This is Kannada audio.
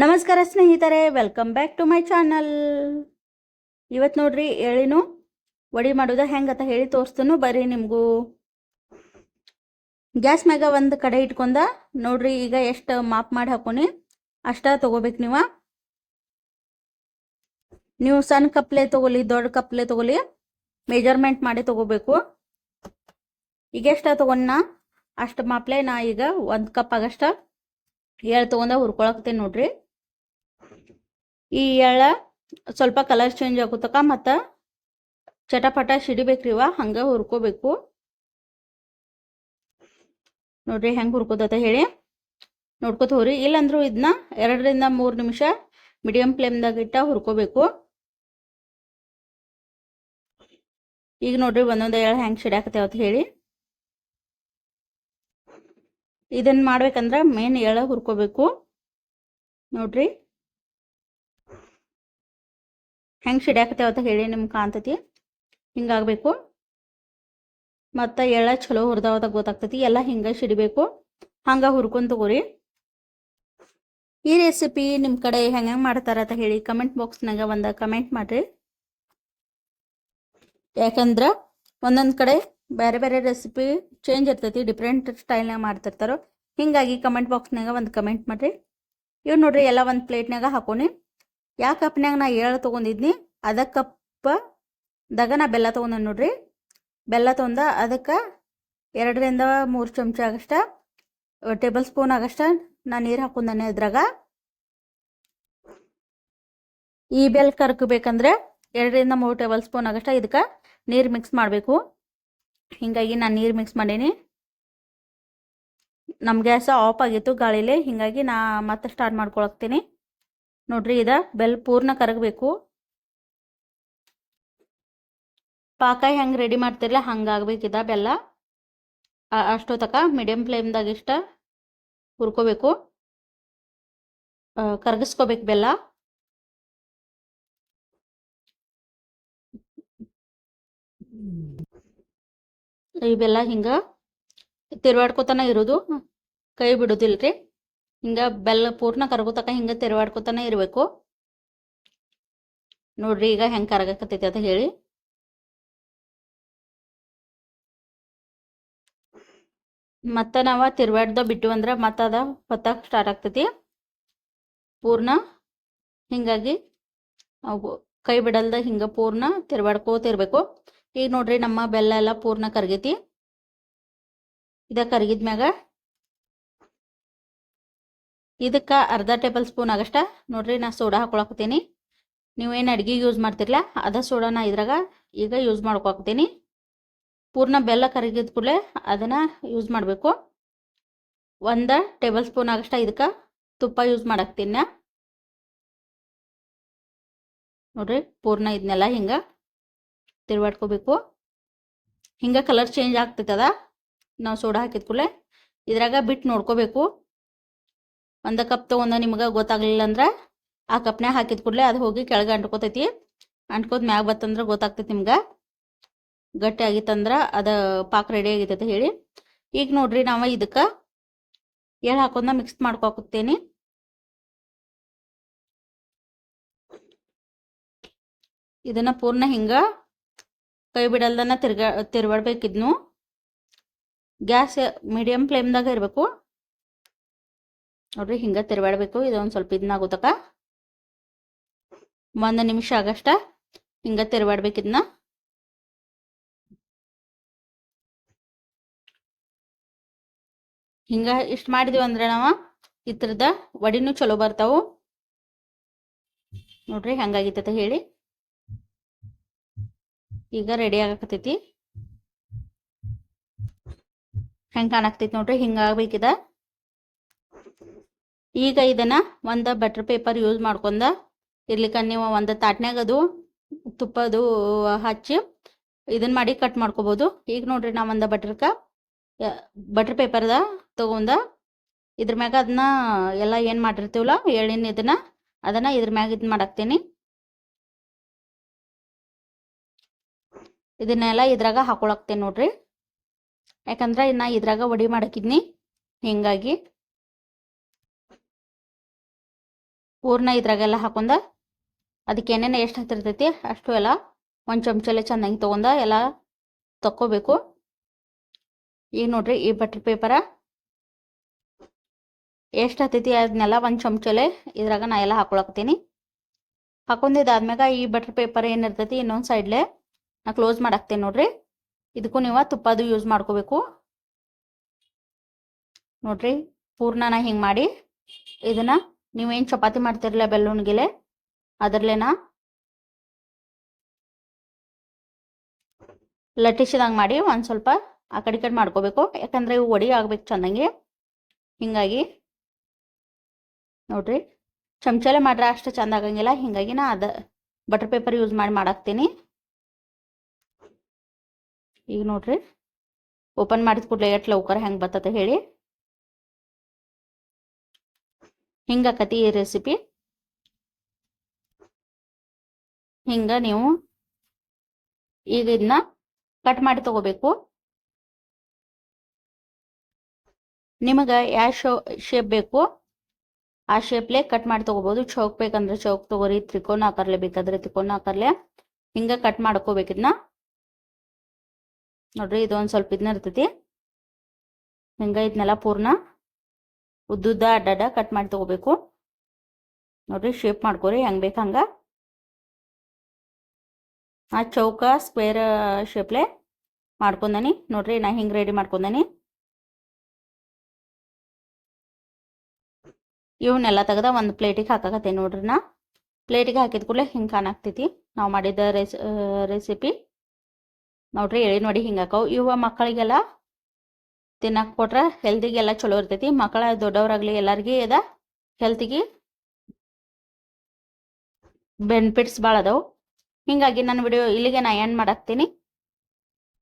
ನಮಸ್ಕಾರ ಸ್ನೇಹಿತರೆ welcome back to my channel ಇವತ್ತು ನೋಡ್ರಿ ಹೇಳಿನು ವಡಿ ಮಾಡೋದ ಹೆಂಗತ್ತ ಹೇಳಿ ತೋರಿಸ್ತನು, ಬರ್ರಿ ನಿಮಗೂ. ಗ್ಯಾಸ್ ಮ್ಯಾಗ ಒಂದು ಕಡೆ ಇಟ್ಕೊಂಡ, ನೋಡ್ರಿ ಈಗ ಎಷ್ಟು ಮಾಪ್ ಮಾಡಿ ಹಾಕೋನಿ ಅಷ್ಟ ತಗೋಬೇಕು ನೀವು. ನೀವು ಸಣ್ಣ ಕಪ್ಲೆ ತಗೊಲಿ ದೊಡ್ಡ ಕಪ್ಲೆ ತಗೋಲಿ ಮೆಜರ್ಮೆಂಟ್ ಮಾಡಿ ತಗೋಬೇಕು. ಈಗ ಎಷ್ಟ ತಗೊಂಡ ಅಷ್ಟು ಮಾಪ್ಲೆ ನಾ ಈಗ ಒಂದು ಕಪ್ ಆಗಷ್ಟ ಎಳ್ ತಗೊಂಡ ಹುರ್ಕೊಳಕ್ತೇನೆ ನೋಡ್ರಿ. ಈ ಎಳ್ಳ ಸ್ವಲ್ಪ ಕಲರ್ ಚೇಂಜ್ ಆಗುತ್ತಕ ಮತ್ತು ಚಟಪಟ ಸಿಡಿಬೇಕ್ರಿವ ಹಂಗೆ ಹುರ್ಕೋಬೇಕು. ನೋಡ್ರಿ ಹೆಂಗೆ ಹುರ್ಕೋತ ಹೇಳಿ. ನೋಡ್ಕೋತ ಹೋರಿ ಇಲ್ಲಂದ್ರೂ ಇದನ್ನ ಎರಡರಿಂದ ಮೂರು ನಿಮಿಷ ಮೀಡಿಯಂ ಫ್ಲೇಮ್ದಾಗ ಇಟ್ಟ ಹುರ್ಕೋಬೇಕು. ಈಗ ನೋಡ್ರಿ ಒಂದೊಂದು ಎಳ್ಳು ಹೆಂಗೆ ಸಿಡಾಕತ್ತೇವ ಅಂತ ಹೇಳಿ. ಇದನ್ನ ಮಾಡ್ಬೇಕಂದ್ರೆ ಮೇನ್ ಎಳೆ ಹುರ್ಕೋಬೇಕು. ನೋಡ್ರಿ. ಹೆಂಗೆ ಸಿಡ್ಯಾಕತ್ತೇವ ಅಂತ ಹೇಳಿ ನಿಮ್ಗೆ ಕಾಣ್ತೈತಿ. ಹಿಂಗಾಗಬೇಕು. ಮತ್ತು ಎಳ್ಳ ಚಲೋ ಹುರಿದಾವದಾಗ ಗೊತ್ತಾಗ್ತೈತಿ. ಎಲ್ಲ ಹಿಂಗೆ ಸಿಡಿಬೇಕು ಹಂಗೆ ಹುರ್ಕೊಂಡ್ ತಗೋರಿ. ಈ ರೆಸಿಪಿ ನಿಮ್ಮ ಕಡೆ ಹೆಂಗೆ ಮಾಡ್ತಾರ ಅಂತ ಹೇಳಿ ಕಮೆಂಟ್ ಬಾಕ್ಸ್ನಾಗ ಒಂದು ಕಮೆಂಟ್ ಮಾಡಿರಿ. ಯಾಕಂದ್ರೆ ಒಂದೊಂದು ಕಡೆ ಬೇರೆ ಬೇರೆ ರೆಸಿಪಿ ಚೇಂಜ್ ಇರ್ತೈತಿ. ಡಿಫ್ರೆಂಟ್ ಸ್ಟೈಲ್ನಾಗ ಮಾಡ್ತಿರ್ತಾರೋ. ಹಿಂಗಾಗಿ ಕಮೆಂಟ್ ಬಾಕ್ಸ್ನಾಗ ಒಂದು ಕಮೆಂಟ್ ಮಾಡಿರಿ. ಇವ್ ನೋಡ್ರಿ ಎಲ್ಲ ಒಂದು ಪ್ಲೇಟ್ನಾಗ ಹಾಕೋನಿ. ಯಾವ ಕಪ್ನ್ಯಾಗ ನಾ ಏಳು ತೊಗೊಂಡಿದ್ನಿ ಅದಕ್ಕಪ್ಪ ಕಪ್ ದಾಗ ನಾ ಬೆಲ್ಲ ತೊಗೊಂಡ ನೋಡ್ರಿ. ಬೆಲ್ಲ ತೊಗೊಂಡ ಅದಕ್ಕೆ ಎರಡರಿಂದ ಮೂರು ಚಮಚ ಆಗಷ್ಟ ಟೇಬಲ್ ಸ್ಪೂನ್ ಆಗಷ್ಟ ನಾ ನೀರು ಹಾಕೊಂಡನೆ ಇದ್ರಾಗ ಈ ಬೆಲ್ಲ ಕರ್ಕಬೇಕಂದ್ರೆ ಎರಡರಿಂದ ಮೂರು ಟೇಬಲ್ ಸ್ಪೂನ್ ಆಗಷ್ಟ ಇದಕ್ಕೆ ನೀರು ಮಿಕ್ಸ್ ಮಾಡಬೇಕು. ಹಿಂಗಾಗಿ ನಾನು ನೀರು ಮಿಕ್ಸ್ ಮಾಡೀನಿ. ನಮ್ಮ ಗ್ಯಾಸ ಆಫ್ ಆಗಿತ್ತು ಗಾಳಿಲಿ, ಹಿಂಗಾಗಿ ನಾ ಮತ್ತೆ ಸ್ಟಾರ್ಟ್ ಮಾಡ್ಕೊಳಕ್ತೀನಿ. ನೋಡ್ರಿ ಇದ ಬೆಲ್ ಪೂರ್ಣ ಕರಗಬೇಕು. ಪಾಕ ಹೆಂಗೆ ರೆಡಿ ಮಾಡ್ತಿರಲ್ಲ ಇದ ಬೆಲ್ಲ. ಅಷ್ಟೊತ್ತಕ ಮೀಡಿಯಂ ಫ್ಲೇಮ್ದಾಗ ಇಷ್ಟ ಹುರ್ಕೋಬೇಕು. ಕರಗಿಸ್ಕೋಬೇಕು ಬೆಲ್ಲ. ಈ ಬೆಲ್ಲ ಹಿಂಗ ತಿರುವಾಡ್ಕೋತಾನ ಇರೋದು. ಕೈ ಬಿಡೋದಿಲ್ರಿ. ಹಿಂಗ ಬೆಲ್ಲ ಪೂರ್ಣ ಕರಗೋತಕ ಹಿಂಗ ತೆರವಾಡ್ಕೊತಾನೆ ಇರಬೇಕು. ನೋಡ್ರಿ ಈಗ ಹೆಂಗ್ ಕರಗಕತ್ತೈತಿ ಅಂತ ಹೇಳಿ. ಮತ್ತ ನಾವ ತಿರ್ವಾಡ್ದ ಬಿಟ್ಟು ಅಂದ್ರ ಮತ್ತ ಅದ ಹೊತ್ತಕ್ಕೆ ಸ್ಟಾರ್ಟ್ ಆಗ್ತೈತಿ. ಪೂರ್ಣ ಹಿಂಗಾಗಿ ಕೈ ಬಿಡಲ್ದ ಹಿಂಗ ಪೂರ್ಣ ತಿರ್ವಾಡ್ಕೋತಿರ್ಬೇಕು ಈಗ ನೋಡ್ರಿ ನಮ್ಮ ಬೆಲ್ಲ ಎಲ್ಲ ಪೂರ್ಣ ಕರಗೈತಿ. ಇದ ಕರಗಿದ್ಮ್ಯಾಗ ಇದಕ್ಕೆ ಅರ್ಧ ಟೇಬಲ್ ಸ್ಪೂನ್ ಆಗಷ್ಟ. ನೋಡ್ರಿ, ನಾ ಸೋಡಾ ಹಾಕೊಳಕತ್ತೀನಿ. ನೀವೇನು ಅಡ್ಗೆ ಯೂಸ್ ಮಾಡ್ತಿರ್ಲ, ಅದ ಸೋಡಾನ ಇದ್ರಾಗ ಈಗ ಯೂಸ್ ಮಾಡ್ಕೊತೀನಿ ಪೂರ್ಣ ಬೆಲ್ಲ ಕರಗಿದ ಕೂಡಲೇ ಅದನ್ನು ಯೂಸ್ ಮಾಡಬೇಕು. ಒಂದು ಟೇಬಲ್ ಸ್ಪೂನ್ ಆಗಷ್ಟ ಇದಕ್ಕೆ ತುಪ್ಪ ಯೂಸ್ ಮಾಡಾಕ್ತೀನಿ ನೋಡ್ರಿ, ಪೂರ್ಣ ಇದನ್ನೆಲ್ಲ ಹಿಂಗೆ ತಿರುವಾಡ್ಕೋಬೇಕು. ಹಿಂಗೆ ಕಲರ್ ಚೇಂಜ್ ಆಗ್ತೈತದ, ನಾವು ಸೋಡಾ ಹಾಕಿದ ಕೂಡಲೇ ಇದ್ರಾಗ ಬಿಟ್ಟು ನೋಡ್ಕೋಬೇಕು. ಒಂದು ಕಪ್ ತೊಗೊಂಡ ನಿಮ್ಗೆ ಗೊತ್ತಾಗ್ಲಿಲ್ಲ ಅಂದ್ರೆ ಆ ಕಪ್ನ್ಯಾಗ ಹಾಕಿದ ಕೂಡಲೇ ಅದು ಹೋಗಿ ಕೆಳಗೆ ಅಂಟ್ಕೋತೈತಿ. ಅಂಟ್ಕೋದ್ ಮ್ಯಾಗ ಬತ್ತಂದ್ರೆ ಗೊತ್ತಾಗ್ತೈತಿ ನಿಮ್ಗೆ. ಗಟ್ಟಿ ಆಗಿತ್ತಂದ್ರೆ ಅದು ಪಾಕ ರೆಡಿ ಆಗಿತ್ತೈತೆ ಹೇಳಿ. ಈಗ ನೋಡ್ರಿ ನಾವು ಇದಕ್ಕೆ ಎಳ್ ಹಾಕೊಂಡ ಮಿಕ್ಸ್ ಮಾಡ್ಕೋಕೇನಿ ಇದನ್ನ ಪೂರ್ಣ ಹಿಂಗ ಕೈ ಬಿಡಲ್ದನ್ನ ತಿರ್ಗಾ ತಿರ್ಗಾಡ್ಬೇಕಿದ್ನು ಗ್ಯಾಸ್ ಮೀಡಿಯಂ ಫ್ಲೇಮ್ದಾಗ ಇರಬೇಕು. ನೋಡ್ರಿ ಹಿಂಗ ತಿರುವಾಡಬೇಕು ಇದೊಂದು ಸ್ವಲ್ಪ ಇದನ್ನಾಗೋತಕ ಒಂದು ನಿಮಿಷ ಆಗಷ್ಟ ಹಿಂಗ ತಿರುವಾಡ್ಬೇಕು ಇದನ್ನ ಹಿಂಗ ಇಷ್ಟ ಮಾಡಿದೀವಿ ಅಂದ್ರೆ ನಾವು ಇದ್ರದ ವಡಿನೂ ಚಲೋ ಬರ್ತಾವು. ನೋಡ್ರಿ ಹೆಂಗಾಗಿತ್ತ ಹೇಳಿ. ಈಗ ರೆಡಿ ಆಗಕತ್ತೈತಿ. ಹೆಂಗ್ ಕಾಣಾಕ್ತೈತಿ ನೋಡ್ರಿ ಹಿಂಗಾಗ್ಬೇಕಿದ ಈಗ ಇದನ್ನ ಒಂದು ಬಟರ್ ಪೇಪರ್ ಯೂಸ್ ಮಾಡ್ಕೊಂಡ ಇರ್ಲಿಕ್ಕ ನೀವು ಒಂದು ತಾಟ್ನಾಗ ಅದು ತುಪ್ಪದು ಹಚ್ಚಿ ಇದನ್ನ ಮಾಡಿ ಕಟ್ ಮಾಡ್ಕೋಬೋದು. ಈಗ ನೋಡ್ರಿ ನಾವು ಒಂದು ಬಟರ್ಕ ಬಟರ್ ಪೇಪರ್ದ ತಗೊಂಡ ಇದ್ರ ಮ್ಯಾಗ ಅದನ್ನ ಎಲ್ಲ ಏನು ಮಾಡಿರ್ತೀವಲ್ಲ ಎಳ್ಳಿನ ಇದನ್ನ ಅದನ್ನ ಇದ್ರ ಮ್ಯಾಗ ಇದ್ ಮಾಡಾಕ್ತೀನಿ. ಇದನ್ನೆಲ್ಲ ಇದ್ರಾಗ ಹಾಕೊಳಕ್ತೇನೆ ನೋಡ್ರಿ. ಯಾಕಂದ್ರೆ ನಾ ಇದ್ರಾಗ ಒಡಿ ಮಾಡಾಕಿದ್ನಿ ಹಿಂಗಾಗಿ. ಪೂರ್ಣ ಇದ್ರಾಗೆಲ್ಲ ಹಾಕೊಂಡ ಅದಕ್ಕೆ ಏನೇನು ಎಷ್ಟು ಹತ್ತಿರ್ತೈತಿ ಅಷ್ಟು ಎಲ್ಲ ಒಂದು ಚಮಚಲೆ ಚೆನ್ನಾಗಿ ತೊಗೊಂಡ ಎಲ್ಲ ತಕ್ಕೋಬೇಕು. ಈಗ ನೋಡ್ರಿ ಈ ಬಟರ್ ಪೇಪರ ಎಷ್ಟು ಹತ್ತೈತಿ ಅದನ್ನೆಲ್ಲ ಒಂದು ಚಮಚಲೆ ಇದ್ರಾಗ ನಾ ಎಲ್ಲ ಹಾಕೊಳಕತ್ತೀನಿ. ಹಾಕೊಂಡಿದ್ದಾದ್ಮ್ಯಾಗ ಈ ಬಟರ್ ಪೇಪರ್ ಏನಿರ್ತೈತಿ ಇನ್ನೊಂದು ಸೈಡ್ಲೆ ನಾ ಕ್ಲೋಸ್ ಮಾಡಾಕ್ತೀನಿ ನೋಡ್ರಿ. ಇದಕ್ಕೂ ನೀವು ತುಪ್ಪದು ಯೂಸ್ ಮಾಡ್ಕೋಬೇಕು. ನೋಡ್ರಿ ಪೂರ್ಣನ ಹಿಂಗೆ ಮಾಡಿ ಇದನ್ನ ನೀವೇನು ಚಪಾತಿ ಮಾಡ್ತಿರಲ್ಲ ಬೆಲ್ಲುಣ್ಗಿಲೆ ಅದರ್ಲೇನ ಲಟ್ಟಿಸಿದಂಗೆ ಮಾಡಿ ಒಂದು ಸ್ವಲ್ಪ ಆ ಕಡೆ ಕಡೆ ಮಾಡ್ಕೋಬೇಕು. ಯಾಕಂದ್ರೆ ಇವು ಒಡಿ ಆಗ್ಬೇಕು ಚೆನ್ನಾಗಿ ಹಿಂಗಾಗಿ ನೋಡ್ರಿ, ಚಮಚಲೆ ಮಾಡ್ರೆ ಅಷ್ಟು ಚಂದ ಆಗಂಗಿಲ್ಲ. ಹಿಂಗಾಗಿ ನಾ ಅದ ಬಟರ್ ಪೇಪರ್ ಯೂಸ್ ಮಾಡಿ ಮಾಡಾಕ್ತೀನಿ. ಈಗ ನೋಡ್ರಿ, ಓಪನ್ ಮಾಡಿದ ಕೂಡಲೇ ಎಷ್ಟು ಲೌಕರ್ ಹೆಂಗೆ ಬರ್ತದೆ ಹೇಳಿ. ಹಿಂಗಾಕತಿ ಈ ರೆಸಿಪಿ ಹಿಂಗ ನೀವು ಈಗ ಇದನ್ನ ಕಟ್ ಮಾಡಿ ತಗೋಬೇಕು. ನಿಮಗೆ ಯಾವ ಶೋ ಶೇಪ್ ಬೇಕು, ಆ ಶೇಪ್ಲೆ ಕಟ್ ಮಾಡಿ ತಗೋಬಹುದು ಚೌಕ್ ಬೇಕಂದ್ರೆ ಚೌಕ್ ತಗೋರಿ, ತ್ರಿಕೋನ ಆಕಾರಲೆ ಬೇಕಾದ್ರೆ ತ್ರಿಕೋನ ಆಕಾರಲೆ ಹಿಂಗ ಕಟ್ ಮಾಡ್ಕೋಬೇಕು ಇದನ್ನ ನೋಡ್ರಿ ಇದು ಒಂದು ಸ್ವಲ್ಪ ಇದನ್ನ ಇರ್ತೈತಿ. ಹಿಂಗ ಇದನ್ನೆಲ್ಲ ಪೂರ್ಣ ಉದ್ದುದ್ದ ಅಡ್ಡಡ್ಡ ಕಟ್ ಮಾಡಿ ತಗೋಬೇಕು. ನೋಡ್ರಿ ಶೇಪ್ ಮಾಡ್ಕೋರಿ, ಹೆಂಗ್ ಬೇಕು ಹಂಗ. ಆ ಚೌಕ ಸ್ಕ್ವೇರ್ ಶೇಪ್ಲೆ ಮಾಡ್ಕೊಂಡನಿ. ನೋಡ್ರಿ ನಾ ಹಿಂಗೆ ರೆಡಿ ಮಾಡ್ಕೊಂಡನಿ. ಇವನ್ನೆಲ್ಲ ತೆಗೆದ ಒಂದು ಪ್ಲೇಟಿಗೆ ಹಾಕಾಕತ್ತೆ ನೋಡ್ರಿ ನಾ. ಪ್ಲೇಟಿಗೆ ಹಾಕಿದ ಕೂಡಲೇ ಹಿಂಗೆ ಕಾಣಾಕ್ತೈತಿ ನಾವು ಮಾಡಿದ ರೆಸ್ ರೆಸಿಪಿ ನೋಡ್ರಿ ಎಳಿ ನೋಡಿ ಹಿಂಗೆ ಹಾಕವು. ಇವ ಮಕ್ಕಳಿಗೆಲ್ಲ ತಿನ್ನಕ್ಕೆ ಕೊಟ್ರೆ ಎಲ್ಲಾ ಚಲೋ ಇರ್ತೈತಿ. ಮಕ್ಕಳ ದೊಡ್ಡವರಾಗ್ಲಿ ಎಲ್ಲರಿಗೂ ಅದ ಹೆಲ್ತಿಗೆ ಬೆನಿಫಿಟ್ಸ್ ಭಾಳ ಅದಾವು. ಹಿಂಗಾಗಿ ನನ್ನ ವಿಡಿಯೋ ಇಲ್ಲಿಗೆ ನಾ ಎಂಡ್ ಮಾಡಾಕ್ತೀನಿ.